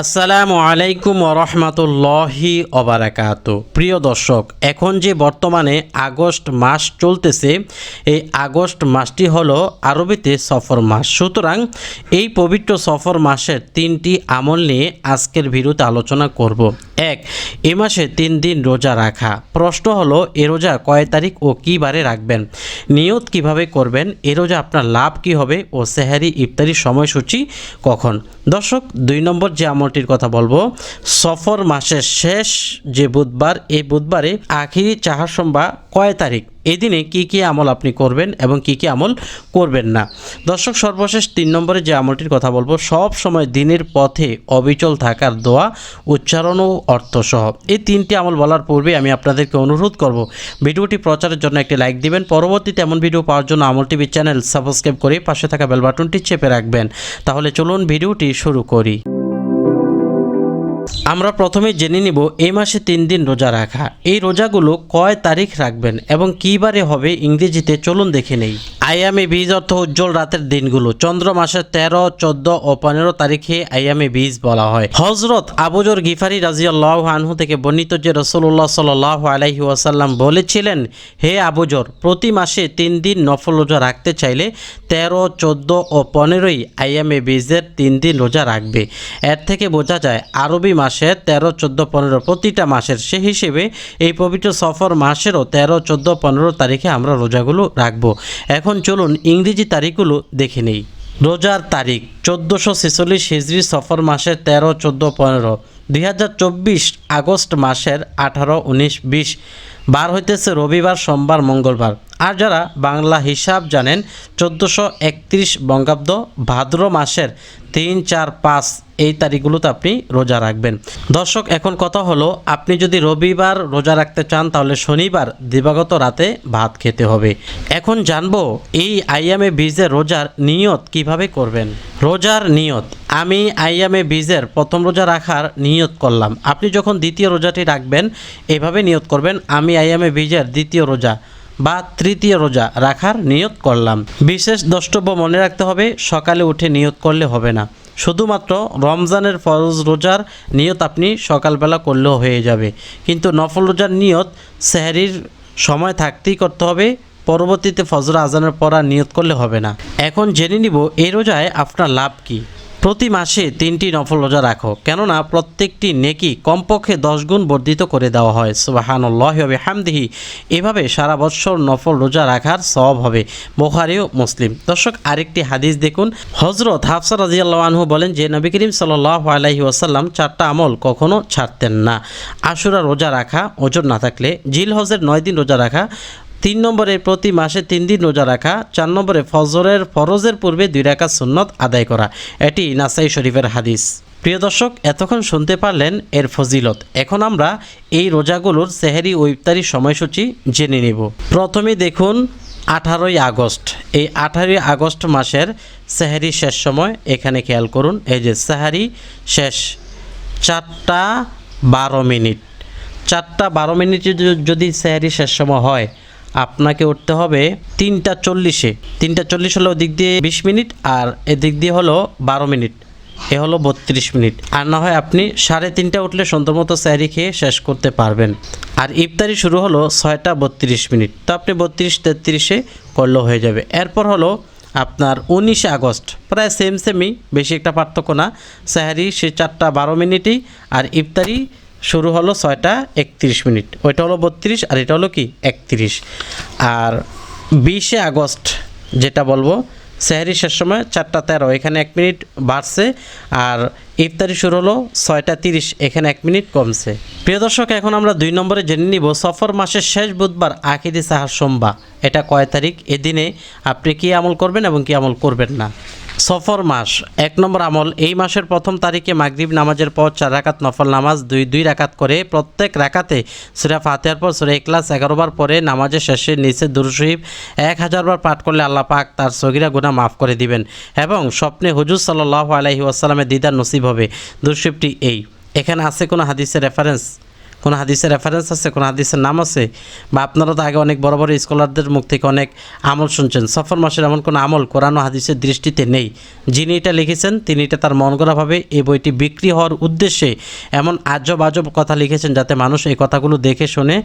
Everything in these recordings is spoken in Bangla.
আসসালামু আলাইকুম রহমতুল্লাহি অবারাকাত প্রিয় দর্শক, এখন যে বর্তমানে আগস্ট মাস চলতেছে, এই আগস্ট মাসটি হলো আরবিতে সফর মাস। সুতরাং এই পবিত্র সফর মাসের তিনটি আমল নিয়ে আজকের ভিডিওতে আলোচনা করব। এক, এ মাসে তিন দিন রোজা রাখা। প্রশ্ন হলো, এ রোজা কয় তারিখ ও কী বারে রাখবেন? নিয়ত কীভাবে করবেন? এ রোজা আপনার লাভ কি হবে? ও সেহারি ইফতারি সময়সূচি কখন? দর্শক, দুই নম্বর যে আমলটির কথা বলব। সফর মাসের শেষ যে বুধবার, এই বুধবারে আখিরি চাহার সম্বা কয় তারিখ? এই দিনে কী কী আমল আপনি করবেন এবং কী কী আমল করবেন না? দর্শক, সর্বশেষ তিন নম্বরে যে আমলটির কথা বলব, সব সময় দিনের পথে অবিচল থাকার দোয়া, উচ্চারণ ও অর্থসহ এই তিনটি আমল বলার পূর্বে আমি আপনাদেরকে অনুরোধ করব, ভিডিওটি প্রচারের জন্য একটি লাইক দিবেন। পরবর্তীতে এমন ভিডিও পাওয়ার জন্য আমল টিভি চ্যানেল সাবস্ক্রাইব করে পাশে থাকা বেল বাটনটি চেপে রাখবেন। তাহলে চলুন ভিডিওটি শুরু করি। আমরা প্রথমে জেনে নিব এই মাসে তিন দিন রোজা রাখা। এই রোজাগুলো কয় তারিখ রাখবেন এবং কী বারে হবে ইংরেজিতে চলুন দেখে নেই। আইয়ামে বীজ অর্থ উজ্জ্বল রাতের দিনগুলো। চন্দ্র মাসের তেরো, চোদ্দ ও পনেরো তারিখে আইয়ামে বীজ বলা হয়। হজরত আবুজর গিফারি রাজিয়াল্লাহ আনহু থেকে বর্ণিত যে রসুল্লাহ সাল্লাহ আলাইহি ওয়াসাল্লাম বলেছিলেন, হে আবুজর প্রতি মাসে তিন দিন নফল রোজা রাখতে চাইলে তেরো, চোদ্দ ও পনেরোই আইয়ামে বীজের তিন দিন রোজা রাখবে। এর থেকে বোঝা যায়, আরবি মাসে তেরো, চোদ্দ, পনেরো প্রতিটা মাসের সে হিসেবে এই পবিত্র সফর মাসেরও তেরো, চোদ্দ, পনেরো তারিখে আমরা রোজাগুলো রাখব। এখন চলুন ইংরেজি তারিখগুলো দেখে নেই। রোজার তারিখ, চোদ্দোশো ছেচল্লিশ হিজড়ি সফর মাসের তেরো, চোদ্দ, পনেরো। দুই আগস্ট মাসের আঠারো, উনিশ, বিশ। বার হইতেছে রবিবার, সোমবার, মঙ্গলবার। আর যারা বাংলা হিসাব জানেন, চোদ্দোশো একত্রিশ বঙ্গাব্দ ভাদ্র মাসের তিন, চার, পাঁচ এই তারিখগুলোতে আপনি রোজা রাখবেন। দর্শক, এখন কথা হলো, আপনি যদি রবিবার রোজা রাখতে চান, তাহলে শনিবার দিবাগত রাতে ভাত খেতে হবে। এখন জানব, এই আইয়ামে বীজের রোজার নিয়ত কীভাবে করবেন? রোজার নিয়ত, আমি আইয়ামে বীজের প্রথম রোজা রাখার নিয়ত করলাম। আপনি যখন দ্বিতীয় রোজাটি রাখবেন, এভাবে নিয়ত করবেন, আমি আইয়ামে বীজের দ্বিতীয় রোজা বা তৃতীয় রোজা রাখার নিয়ত করলাম। বিশেষ দ্রষ্টব্য মনে রাখতে হবে, সকালে উঠে নিয়ত করলে হবে না। শুধুমাত্র রমজানের ফরজ রোজার নিয়ত আপনি সকালবেলা করলেও হয়ে যাবে। কিন্তু নফল রোজার নিয়ত সেহারির সময় থাকতেই করতে হবে, পরবর্তীতে ফজর আজানের পর আর নিয়ত করলে হবে না। এখন জেনে নিব, এই রোজায় আপনার লাভ কী? প্রতি মাসে তিনটি নফল রোজা রাখো, কেননা প্রত্যেকটি নেকি কমপক্ষে দশ গুণ বর্ধিত করে দেওয়া হয়। সুবাহানুল্লাহ হবে হামদিহি এভাবে সারা বৎসর নফল রোজা রাখার সব হবে বোখারি ও মুসলিম। দর্শক, আরেকটি হাদিস দেখুন। হজরত হাফসা রাজিয়াল্লাহ আনহু বলেন যে, নবী করিম সাল্লাহ আলাইহি ওয়াসাল্লাম চারটা আমল কখনো ছাড়তেন না। আশুরা রোজা রাখা ওজন না থাকলে জিল হজের নয় দিন রোজা রাখা তিন নম্বরে প্রতি মাসে তিন দিন রোজা রাখা, চার নম্বরে ফজরের ফরজের পূর্বে দুই রাখা সুন্নত আদায় করা। এটি নাসাই শরীফের হাদিস। প্রিয় দর্শক, এতক্ষণ শুনতে পারলেন এর ফজিলত। এখন আমরা এই রোজাগুলোর সেহেরি ও ইফতারির সময়সূচি জেনে নেব। প্রথমে দেখুন, আঠারোই আগস্ট। এই আঠারোই আগস্ট মাসের সেহারি শেষ সময়। এখানে খেয়াল করুন, এই যে সেহারি শেষ, চারটা বারো মিনিট। চারটা বারো মিনিটে যদি সেহারি শেষ সময় হয় আপনাকে উঠতে হবে তিনটা চল্লিশে। তিনটা চল্লিশ হলো দিক দিয়ে বিশ মিনিট আর এদিক দিয়ে হলো বারো মিনিট। এ হলো বত্রিশ মিনিট। আর না হয় আপনি সাড়ে তিনটা উঠলে সুন্দর মতো স্যারি খেয়ে শেষ করতে পারবেন। আর ইফতারি শুরু হলো ছয়টা বত্রিশ মিনিট। তো আপনি বত্রিশ তেত্রিশে করলেও হয়ে যাবে। এরপর হলো আপনার উনিশে আগস্ট। প্রায় সেম সেমই বেশি একটা পার্থক্য না। স্যাহারি সে চারটা বারো মিনিটই আর ইফতারি শুরু হলো ছয়টা একত্রিশ মিনিট। ওইটা হলো বত্রিশ আর এটা হলো কি? একত্রিশ। আর বিশে আগস্ট যেটা বলব, সেহারি শেষ সময়, চারটা তেরো, এখানে এক মিনিট বাড়ছে। আর ইফতারি শুরু হলো ছয়টা তিরিশ, এখানে এক মিনিট কমছে। প্রিয় দর্শক, এখন আমরা দুই নম্বরে জেনে নিব, সফর মাসের শেষ বুধবার আখিরি সাহার সোমবার, এটা কয় তারিখ? এদিনে আপনি কি আমল করবেন এবং কি আমল করবেন না? সফর মাস। এক নম্বর আমল, এই মাসের প্রথম তারিখে মাগরিব নামাজের পর চার রাকাত নফল নামাজ, দুই দুই রাকাত করে প্রত্যেক রাকাতে সুরা ফাতেহার পর সুরা এক্লাস এগারো বার পরে নামাজের শেষে নিচে দুরুশরীফ এক হাজার বার পাঠ করলে আল্লাহ পাক তার সগিরা গুণা মাফ করে দিবেন এবং স্বপ্নে হুজুর সাল্লাহ আলহি আসালামের দিদার নসিব হবে। দুরশরীফটি এই। এখানে আছে কোনো হাদিসের রেফারেন্স কোনো হাদিসের রেফারেন্স আছে, কোনো হাদিসের নাম আছে? বা আপনারা তো আগে অনেক বড় বড় স্কলারদের মুখ থেকে অনেক আমল শুনছেন। সফর মাসের এমন কোনো আমল কোরআন হাদিসের দৃষ্টিতে নেই। যিনি এটা লিখেছেন, তিনি এটা তার মন গড়াভাবে এই বইটি বিক্রি হওয়ার উদ্দেশ্যে এমন আজব আজব কথা লিখেছেন যাতে মানুষ এই কথাগুলো দেখে শুনে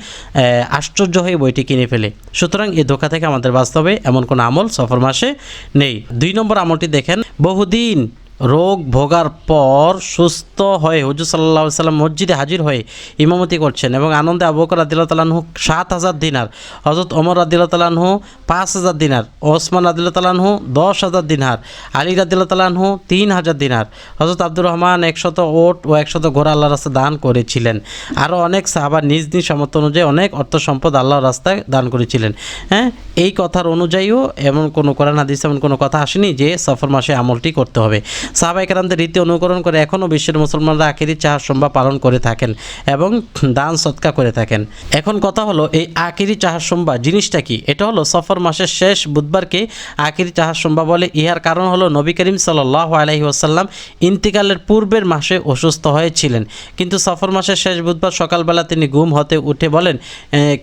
আশ্চর্য হয়ে বইটি কিনে ফেলে। সুতরাং এই ধোকা থেকে আমাদের বাস্তবে এমন কোনো আমল সফর মাসে নেই। দুই নম্বর আমলটি দেখেন, বহুদিন রোগ ভোগার পর সুস্থ হয়ে হুজুর সাল্লাহ সাল্লাম মসজিদে হাজির হয়ে ইমামতি করছেন এবং আনন্দে আবু বকর রাদিল্লাহ তালাহু সাত হাজার দিনার হজরত ওমর রাদিল্লাহ তালাহু পাঁচ হাজার দিনার, ওসমান রাদিল্লাহ তালাহু দশ হাজার দিনার, আলী রাদিল্লাহ তালাহু তিন হাজার দিনার হজরত আব্দুর রহমান একশত ওট ও একশত ঘোড়া আল্লাহ রাস্তায় দান করেছিলেন। আরও অনেক সাহাবার নিজ নিজ সামর্থ্য অনুযায়ী অনেক অর্থ সম্পদ আল্লাহর রাস্তায় দান করেছিলেন। হ্যাঁ এই কথার অনুযায়ীও এমন কোনো কোরআন হাদিস এমন কোনো কথা আসেনি যে সফর মাসে আমলটি করতে হবে। সাহাবাই রীতি অনুকরণ করে এখনও বিশ্বের মুসলমানরা আখেরি চাহার সম্ভা পালন করে থাকেন এবং দান সৎকা করে থাকেন। এখন কথা হলো, এই আখেরি চাহার সম্ভা জিনিসটা কি? এটা হলো সফর মাসের শেষ বুধবারকে আখিরি চাহার সম্ভা বলে। ইহার কারণ হলো, নবী করিম সাল্লাহ আলহি ওসাল্লাম ইন্তিকালের পূর্বের মাসে অসুস্থ হয়েছিলেন। কিন্তু সফর মাসের শেষ বুধবার সকালবেলা তিনি ঘুম হতে উঠে বলেন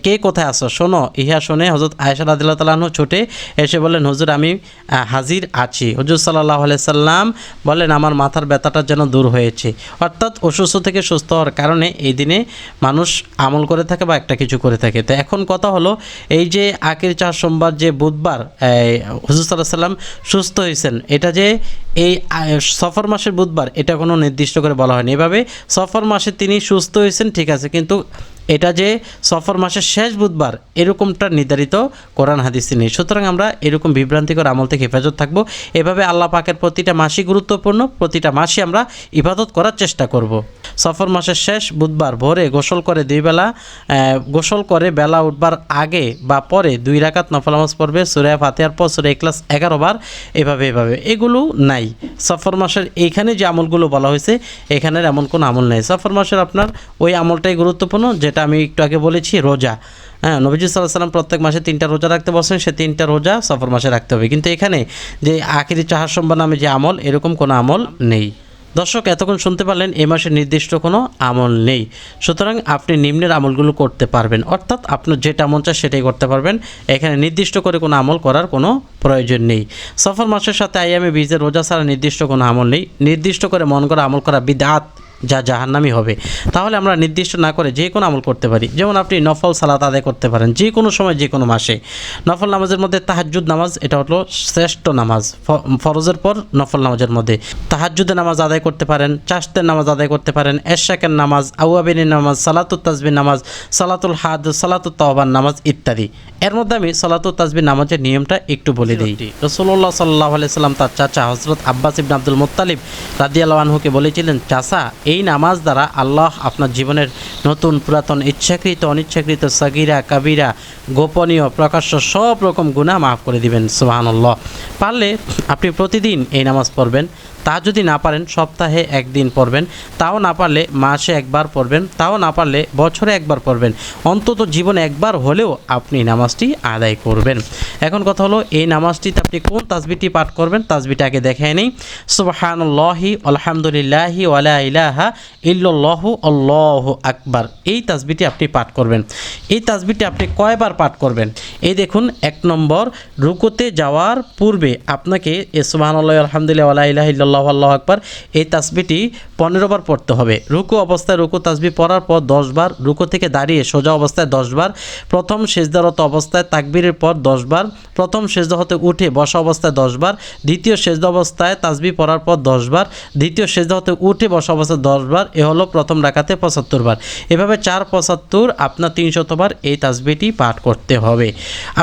কে কোথায় আসো শোনো। ইহা শুনে হজরত আয়সা রাদিল্লাহ তালাহু ছুটে এসে বলেন হুজুর, আমি হাজির আছি। হুজুর সাল্লাহ সাল্লাম বলেন, আমার মাথার ব্যথাটা যেন দূর হয়েছে। অর্থাৎ অসুস্থ থেকে সুস্থ হওয়ার কারণে এই দিনে মানুষ আমল করে থাকে বা একটা কিছু করে থাকে। তো এখন কথা হলো, এই যে আকির চার সোমবার যে বুধবার হুজুর সাল্লাহ সাল্লাম সুস্থ হয়েছেন, এটা যে এই সফর মাসের বুধবার, এটা কোনো নির্দিষ্ট করে বলা হয়নি। এভাবে সফর মাসে তিনি সুস্থ হয়েছেন, ঠিক আছে, কিন্তু এটা যে সফর মাসের শেষ বুধবার, এরকমটা নির্ধারিত কোরআন হাদিসে নেই। সুতরাং আমরা এরকম বিভ্রান্তিকর আমল থেকে হেফাজত থাকব। এভাবে আল্লাহ পাকের প্রতিটা মাসই গুরুত্বপূর্ণ, প্রতিটা মাসই আমরা ইবাদত করার চেষ্টা করব। সফর মাসের শেষ বুধবার ভোরে গোসল করে দুই বেলা গোসল করে বেলা উঠবার আগে বা পরে দুই রাকাত নফল নামাজ পড়বে সুরায় ফাতেহার পর সুরে ক্লাস এগারো বার, এভাবে এভাবে। এগুলো নাই। সফর মাসের এইখানে যে আমলগুলো বলা হয়েছে, এখানের এমন কোনো আমল নেই। সফর মাসের আপনার ওই আমলটাই গুরুত্বপূর্ণ, যেটা আমি একটু আগে বলেছি, রোজা। হ্যাঁ নবীজি সাল্লাহ সাল্লাম প্রত্যেক মাসে তিনটা রোজা রাখতে বসেন, সে তিনটা রোজা সফর মাসে রাখতে হবে। কিন্তু এখানে যে আখিরি চাহার সম্ভব নামে যে আমল, এরকম কোনো আমল নেই। দর্শক, এতক্ষণ শুনতে পারলেন এ মাসে নির্দিষ্ট কোনো আমল নেই। সুতরাং আপনি নিম্নের আমলগুলো করতে পারবেন। অর্থাৎ আপনার যেটা মন চায় সেটাই করতে পারবেন। এখানে নির্দিষ্ট করে কোনো আমল করার কোনো প্রয়োজন নেই। সফর মাসের সাথে আইয়ামে বীজের রোজা ছাড়া নির্দিষ্ট কোনো আমল নেই। নির্দিষ্ট করে মন করা আমল করা বিদাত। যা জাহান্নামি হবে। তাহলে আমরা নির্দিষ্ট না করে যে কোনো আমল করতে পারি। যেমন আপনি নফল সালাত আদায় করতে পারেন যে কোনো সময় যে কোনো মাসে। নফল নামাজের মধ্যে তাহাজ্জুদ নামাজ এটা হলো শ্রেষ্ঠ নামাজ। ফরজের পর নফল নামাজের মধ্যে। তাহাজ্জুদের নামাজ আদায় করতে পারেন চাষতের নামাজ আদায় করতে পারেন এশাকের নামাজ আউয়াবিনের নামাজ সালাতুত তাজবির নামাজ সালাতুল হাদ সালাতুত তহবান নামাজ ইত্যাদি। এর মধ্যে আমি সালাতুত তাজবির নামাজের নিয়মটা একটু বলে দিই। রসুল্লাহ সাল্লাহ সাল্লাম তার চাচা হজরত আব্বাস ইবন আব্দুল মোত্তালিব রাদিয়াল্লাহু আনহুকে বলেছিলেন চাচা এই নামাজ দ্বারা আল্লাহ আপনার জীবনের নতুন পুরাতন ইচ্ছাকৃত, অনিচ্ছাকৃত সাগিরা, কাবিরা, গোপনীয়, প্রকাশ্য সব রকম গুণা মাফ করে দিবেন, সুবহানাল্লাহ। পারলে আপনি প্রতিদিন এই নামাজ পড়বেন। তা যদি না পারেন, সপ্তাহে একদিন পড়বেন। তাও না পারলে মাসে একবার পড়বেন, তাও না পারলে বছরে একবার পড়বেন। অন্তত জীবনে একবার হলেও আপনি নামাজটি আদায় করবেন। এখন কথা হলো, এই নামাজটিতে আপনি কোন তাজবিটি পাঠ করবেন? তাসবিটা আগে দেখে নেই। সুবহানাল্লাহি, আলহামদুলিল্লাহি ওয়ালা ইলাহা ইল্লাল্লাহু, আল্লাহু আকবার। এই তাসবিটি আপনি পাঠ করবেন। এই তাজবিটি আপনি কয়বার পাঠ করবেন? এই দেখুন, এক নম্বর, রুকুতে যাওয়ার পূর্বে আপনাকে সুবহানাল্লাহ, আলহামদুলিল্লাহ ইলাহা ইল্লাল্লাহু আল্লাহু আকবার, এই তাসবিটি পনেরো বার পড়তে হবে। রুকু অবস্থায় রুকু তাসবি পড়ার পর দশবার রুকু থেকে দাঁড়িয়ে সোজা অবস্থায় দশবার প্রথম সেজদারত অবস্থায় তাকবিরের পর দশবার প্রথম সেজদা হতে উঠে বসা অবস্থায় দশবার দ্বিতীয় সেজদা অবস্থায় তাসবি পড়ার পর দশবার দ্বিতীয় সেজদা হতে উঠে বসা অবস্থায় দশবার এ হলো প্রথম রাখাতে পঁচাত্তর বার। এভাবে চার পঁচাত্তর, আপনার তিনশতবার এই তাসবিটি পাঠ করতে হবে।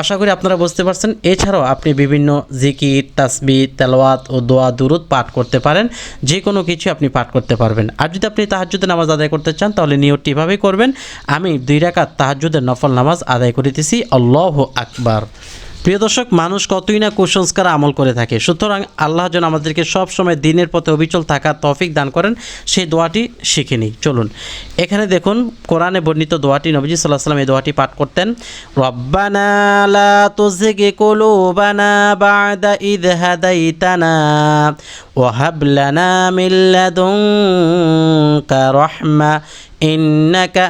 আশা করি আপনারা বুঝতে পারছেন। এছাড়াও আপনি বিভিন্ন জিকির তাসবি তেলাওয়াত ও দোয়া, দুরুদ পাঠ করতে পারেন, যে কোনো কিছু আপনি পাঠ করতে পারবেন। আর যদি আপনি তাহাজুদের নামাজ আদায় করতে চান, তাহলে নিয়তটি এভাবেই করবেন, আমি দুই রাকাত তাহাজুদের নফল নামাজ আদায় করিতেছি, আল্লাহ আকবার। প্রিয় দর্শক, মানুষ কতই না কুসংস্কার আমল করে থাকে। সুতরাং আল্লাহ যেন আমাদেরকে সবসময় দিনের পথে অবিচল থাকার তফিক দান করেন, সেই দোয়াটি শিখে নিই। চলুন, এখানে দেখুন, কোরআনে বর্ণিত দোয়াটি, নবজি সাল্লাহ সাল্লাম এই দোয়াটি পাঠ করতেন, রব্বানা লা তুজিগি কুলুবানা বাদা ইদ হাদাইতানা ওয়া হাব লানা মিন লাদুনকা ইন্নাকা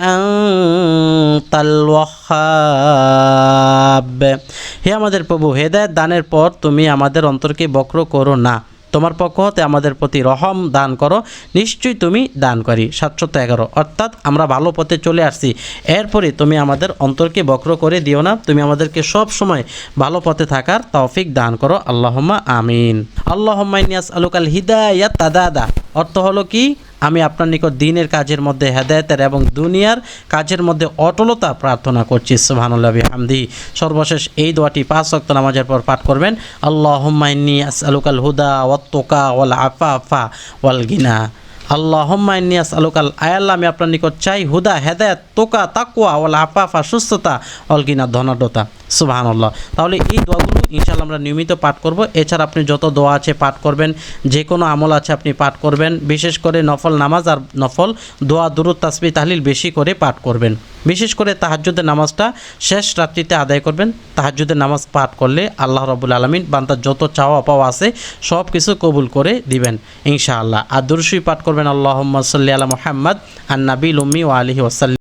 হে আমাদের প্রভু হেদায়ত দানের পর তুমি আমাদের অন্তরকে বক্র করো না। তোমার পক্ষ হতে আমাদের প্রতি রহম দান করো, নিশ্চয়ই তুমি দান করি। সাতশত এগারো। অর্থাৎ আমরা ভালো পথে চলে আসছি। এরপরে তুমি আমাদের অন্তরকে বক্র করে দিও না। তুমি আমাদেরকে সব সময় ভালো পথে থাকার তৌফিক দান করো। আল্লাহম্মা আমিন। আল্লাহম্মা ইনিয়াস আলুকাল হিদায়াত তাদাদা। অর্থ হলো কি? আমি আপনার নিকট দিনের কাজের মধ্যে হেদায়তের এবং দুনিয়ার কাজের মধ্যে অটলতা প্রার্থনা করছি। সুবহানাল্লাহ হামদি সর্বশেষ এই দোয়াটি পাঁচ ওয়াক্ত নামাজের পর পাঠ করবেন। আল্লাহুম্মা ইন্নী আসআলুকাল হুদা ওয়াত-তুকা ওয়াল আফা ওয়াল গিনা। আল্লাহুম্মা ইন্নী আসআলুকাল আয়াল্লাহ আমি আপনার নিকট চাই হুদা, হেদায়েত, তোকা তাকুয়া ওয়াল আফাফা, সুস্থতা, ওয়াল গিনা, ধনাঢ্যতা। সুবহানাল্লাহ। তাহলে এই দোয়াগুলো ইনশাআল্লাহ আমরা নিয়মিত পাঠ করব। এছাড়া আপনি যত দোয়া আছে পাঠ করবেন যে কোনো আমল আছে আপনি পাঠ করবেন, বিশেষ করে নফল নামাজ আর নফল দোয়া, দুরুদ তাসবি তাহলিল বেশি করে পাঠ করবেন। বিশেষ করে তাহাজ্জুদের নামাজটা শেষ রাত্রিতে আদায় করবেন। তাহাজ্জুদের নামাজ পাঠ করলে আল্লাহ রবুল আলমিন বান্দার যত চাওয়া পাওয়া আছে সব কিছু কবুল করে দিবেন, ইনশাআল্লাহ। আর দুরুসুই পাঠ করবেন আল্লাহ সাল্লি আলা মোহাম্মদ আর নাবিল উম্মি ও আলহি ওসাল্লি